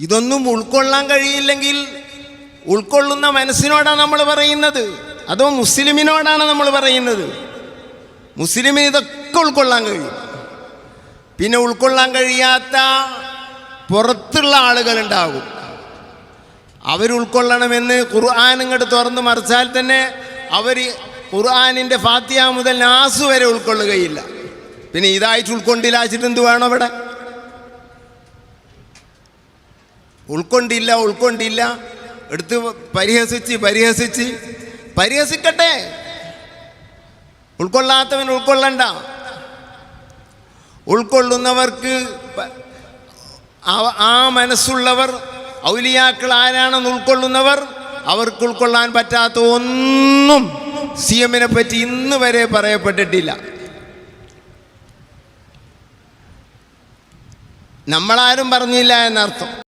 ഇതൊന്നും ഉൾക്കൊള്ളാൻ കഴിയില്ലെങ്കിൽ ഉൾക്കൊള്ളുന്ന മനസ്സിനോടാണ് നമ്മൾ പറയുന്നത്. അതോ മുസ്ലിമിനോടാണ് നമ്മൾ പറയുന്നത്. മുസ്ലിമിന് ഇതൊക്കെ ഉൾക്കൊള്ളാൻ കഴിയും. പിന്നെ ഉൾക്കൊള്ളാൻ കഴിയാത്ത പുറത്തുള്ള ആളുകളുണ്ടാകും. അവരുൾക്കൊള്ളണമെന്ന് ഖുർആൻ ഇങ്ങോട്ട് തുറന്ന് മറിച്ചാൽ തന്നെ അവർ ഖുർആാനിന്റെ ഫാത്തിയ മുതൽ നാസ് വരെ ഉൾക്കൊള്ളുകയില്ല. പിന്നെ ഇതായിട്ട് ഉൾക്കൊണ്ടില്ലാച്ചിട്ട് എന്ത് വേണം അവിടെ? ഉൾക്കൊണ്ടില്ല ഉൾക്കൊണ്ടില്ല. എടുത്ത് പരിഹസിച്ച് പരിഹസിച്ച്. പരിഹസിക്കട്ടെ. ഉൾക്കൊള്ളാത്തവൻ ഉൾക്കൊള്ളണ്ട. ഉൾക്കൊള്ളുന്നവർക്ക് ആ- മനസ്സുള്ളവർ ഔലിയാക്കൾ ആരാണെന്ന് ഉൾക്കൊള്ളുന്നവർ അവർക്ക് ഉൾക്കൊള്ളാൻ പറ്റാത്ത ഒന്നും സി എമ്മിനെ പറ്റി ഇന്ന് വരെ പറയപ്പെട്ടിട്ടില്ല. നമ്മളാരും പറഞ്ഞില്ല എന്നർത്ഥം.